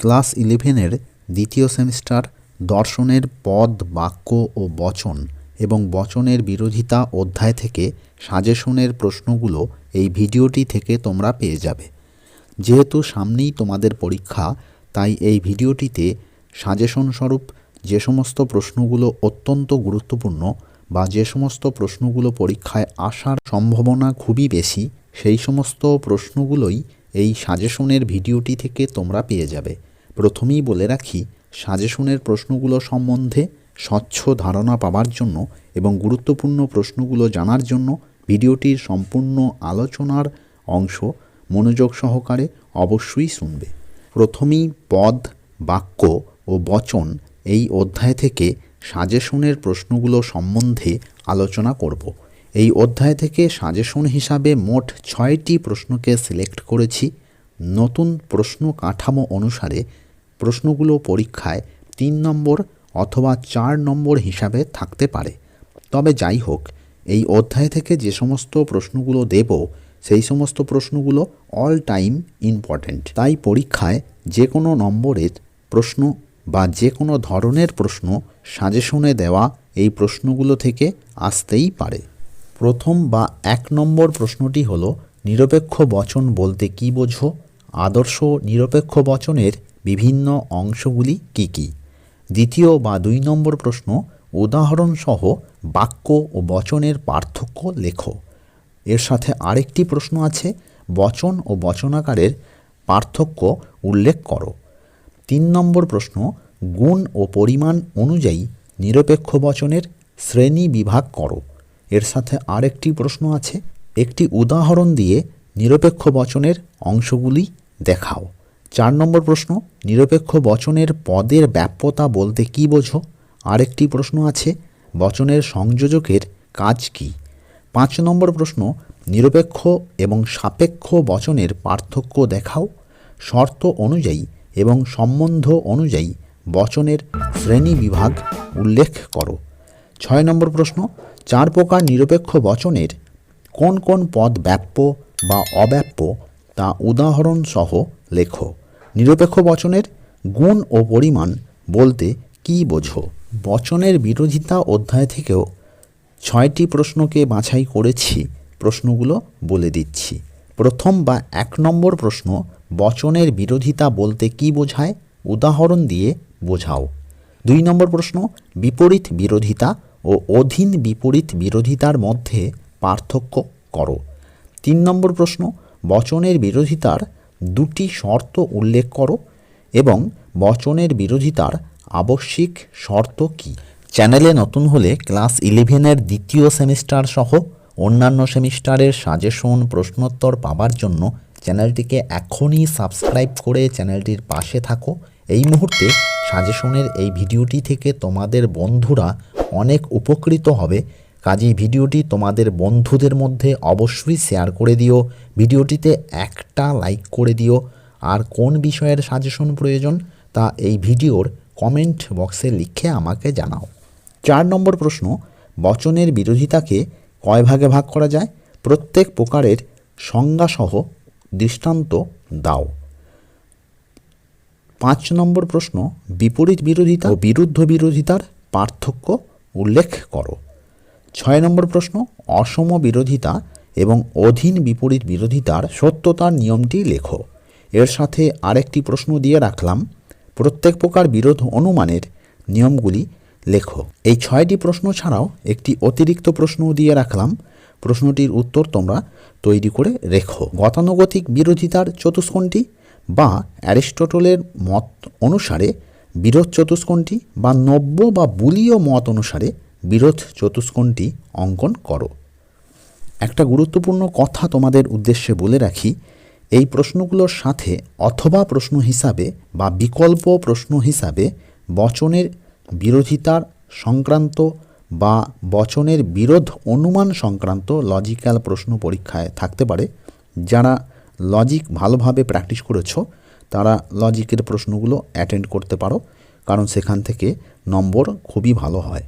Class ইলেভেনের দ্বিতীয় semester দর্শনের পদ, বাক্য ও বচন এবং বচনের বিরোধিতা অধ্যায় থেকে সাজেশনের প্রশ্নগুলো এই ভিডিওটি থেকে তোমরা পেয়ে যাবে। যেহেতু সামনেই তোমাদের পরীক্ষা, তাই এই ভিডিওটিতে সাজেশন স্বরূপ যে সমস্ত প্রশ্নগুলো অত্যন্ত গুরুত্বপূর্ণ বা যে সমস্ত প্রশ্নগুলো পরীক্ষায় আসার সম্ভাবনা খুবই বেশি, সেই সমস্ত প্রশ্নগুলোই এই সাজেশনের ভিডিওটি থেকে তোমরা পেয়ে যাবে। প্রথমেই বলে রাখি, সাজেশনের প্রশ্নগুলো সম্বন্ধে স্বচ্ছ ধারণা পাওয়ার জন্য এবং গুরুত্বপূর্ণ প্রশ্নগুলো জানার জন্য ভিডিওটির সম্পূর্ণ আলোচনার অংশ মনোযোগ সহকারে অবশ্যই শুনবে। প্রথমেই পদ, বাক্য ও বচন এই অধ্যায় থেকে সাজেশনের প্রশ্নগুলো সম্বন্ধে আলোচনা করব। এই অধ্যায় থেকে সাজেশন হিসাবে মোট ছয়টি প্রশ্নকে সিলেক্ট করেছি। নতুন প্রশ্ন কাঠামো অনুসারে প্রশ্নগুলো পরীক্ষায় তিন নম্বর অথবা চার নম্বর হিসাবে থাকতে পারে। তবে যাই হোক, এই অধ্যায় থেকে যে সমস্ত প্রশ্নগুলো দেব, সেই সমস্ত প্রশ্নগুলো অল টাইম ইম্পর্ট্যান্ট তাই পরীক্ষায় যে কোনো নম্বরের প্রশ্ন বা যে কোনো ধরনের প্রশ্ন সাজেশনে দেওয়া এই প্রশ্নগুলো থেকে আসতেই পারে। প্রথম বা এক নম্বর প্রশ্নটি হলো, নিরপেক্ষ বচন বলতে কী বোঝো? আদর্শ নিরপেক্ষ বচনের বিভিন্ন অংশগুলি কি কি? দ্বিতীয় বা দুই নম্বর প্রশ্ন, উদাহরণসহ বাক্য ও বচনের পার্থক্য লেখো। এর সাথে আরেকটি প্রশ্ন আছে, বচন ও বচনাকারের পার্থক্য উল্লেখ করো। তিন নম্বর প্রশ্ন, গুণ ও পরিমাণ অনুযায়ী নিরপেক্ষ বচনের শ্রেণি বিভাগ করো। এর সাথে আরেকটি প্রশ্ন আছে, একটি উদাহরণ দিয়ে নিরপেক্ষ বচনের অংশগুলি দেখাও। চার নম্বর প্রশ্ন, নিরপেক্ষ বচনের পদের ব্যাপ্যতা বলতে কী বোঝো? আরেকটি প্রশ্ন আছে, বচনের সংযোজকের কাজ কী? পাঁচ নম্বর প্রশ্ন, নিরপেক্ষ এবং সাপেক্ষ বচনের পার্থক্য দেখাও। শর্ত অনুযায়ী এবং সম্বন্ধ অনুযায়ী বচনের শ্রেণি বিভাগ উল্লেখ করো। ছয় নম্বর প্রশ্ন, চার প্রকার নিরপেক্ষ বচনের কোন কোন পদ ব্যাপ্য বা অব্যাপ্য তা উদাহরণ সহ লেখো। নিরপেক্ষ বচনের গুণ ও পরিমাণ বলতে কী বোঝো? বচনের বিরোধিতা অধ্যায় থেকেও ছয়টি প্রশ্নকে বাছাই করেছি, প্রশ্নগুলো বলে দিচ্ছি। প্রথম বা এক নম্বর প্রশ্ন, বচনের বিরোধিতা বলতে কী বোঝায়? উদাহরণ দিয়ে বোঝাও। দুই নম্বর প্রশ্ন, বিপরীত বিরোধিতা ও অধীন বিপরীত বিরোধিতার মধ্যে পার্থক্য করো। তিন নম্বর প্রশ্ন বচনের বিরোধিতার দুটি শর্ত উল্লেখ করো এবং বচনের বিরোধিতার আবশ্যিক শর্ত কী? চ্যানেলে নতুন হলে ক্লাস ইলেভেনের দ্বিতীয় সেমিস্টার সহ অন্যান্য সেমিস্টারের সাজেশন, প্রশ্নোত্তর পাবার জন্য চ্যানেলটিকে এখনই সাবস্ক্রাইব করে চ্যানেলটির পাশে থাকো। এই মুহূর্তে সাজেশনের এই ভিডিওটি থেকে তোমাদের বন্ধুরা অনেক উপকৃত হবে। কাজেই ভিডিওটি তোমাদের বন্ধুদের মধ্যে অবশ্যই শেয়ার করে দিও। ভিডিওটিতে একটা লাইক করে দিও। আর কোন বিষয়ের সাজেশন প্রয়োজন তা এই ভিডিওর কমেন্ট বক্সে লিখে আমাকে জানাও। চার নম্বর প্রশ্ন, বচনের বিরোধিতাকে কয় ভাগে ভাগ করা যায়? প্রত্যেক প্রকারের সংজ্ঞাসহ দৃষ্টান্ত দাও। পাঁচ নম্বর প্রশ্ন, বিপরীত বিরোধিতা ও বিরুদ্ধ বিরোধিতার পার্থক্য উল্লেখ করো। ছয় নম্বর প্রশ্ন, অসম বিরোধিতা এবং অধীন বিপরীত বিরোধিতার সত্যতার নিয়মটি লেখো। এর সাথে আরেকটি প্রশ্ন দিয়ে রাখলাম, প্রত্যেক প্রকার বিরোধ অনুমানের নিয়মগুলি লেখো। এই ছয়টি প্রশ্ন ছাড়াও একটি অতিরিক্ত প্রশ্নও দিয়ে রাখলাম, প্রশ্নটির উত্তর তোমরা তৈরি করে রেখো। গতানুগতিক বিরোধিতার চতুষ্কোণটি বা অ্যারিস্টটলের মত অনুসারে বিরোধ চতুষ্কোণটি বা নব্য বা বুলীয় মত অনুসারে বিরোধ চতুষ্কোণটি অঙ্কন করো। একটা গুরুত্বপূর্ণ কথা তোমাদের উদ্দেশ্যে বলে রাখি, এই প্রশ্নগুলোর সাথে অথবা প্রশ্ন হিসাবে বা বিকল্প প্রশ্ন হিসাবে বচনের বিরোধিতার সংক্রান্ত বা বচনের বিরোধ অনুমান সংক্রান্ত লজিক্যাল প্রশ্ন পরীক্ষায় থাকতে পারে। যারা লজিক ভালোভাবে প্র্যাকটিস করেছ, তারা লজিকের প্রশ্নগুলো অ্যাটেন্ড করতে পারো, কারণ সেখান থেকে নম্বর খুবই ভালো হয়।